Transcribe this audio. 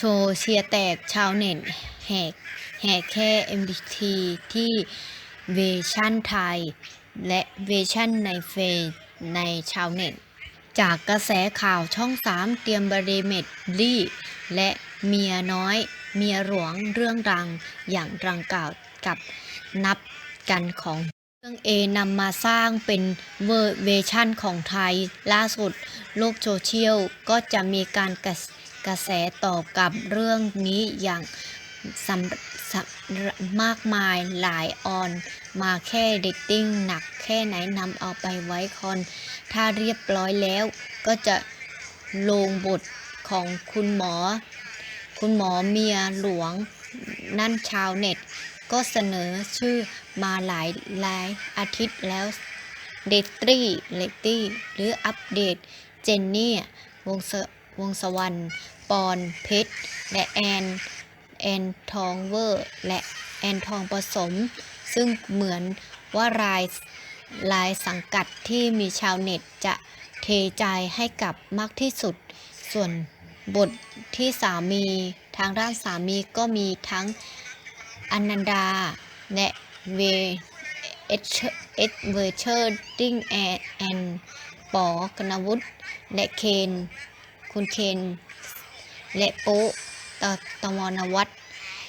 โชว์เชียร์แตกชาวเน็ตแหกแหกแค่ MBT ที่เวอร์ชั่นไทย และเวอร์ชั่นในเฟซในชาวเน็ต จากกระแสข่าวช่อง3เตรียมบริเมดลี่และเมียน้อย เมียหลวงเรื่องดังอย่างดังกล่าวกับนับกันของเรื่อง A นำมาสร้างเป็นเวอร์เวอร์ชั่นของไทย ล่าสุดโลกโซเชียลก็จะมีการกระ กระแสตอบกับเรื่องนี้อย่างสำสำมากมายหลายออน มาแค่เดตติ้งหนักแค่ไหนนำเอาไปไว้คอน ถ้าเรียบร้อยแล้วก็จะลงบทของคุณหมอ คุณหมอเมียหลวงนั่นชาวเน็ต ก็เสนอชื่อมาหลายหลายอาทิตย์แล้วเดตตี้เลตตี้หรืออัปเดตเจนนี่วงศ วงศวรรณปอนเพชร และแอน แอนทองเวอร์ และแอนทองผสม ซึ่งเหมือนว่ารายรายสังกัดที่มีชาวเน็ตจะเทใจให้กับมากที่สุด ส่วนบทที่สามีทางด้านสามีก็มีทั้งอนันดา และเวเอชเอชเวอร์เชอร์ดิ้งแอนแอนปอกนวุฒิและเคน คุณเคน และโป๊ะตตมนวัฒน์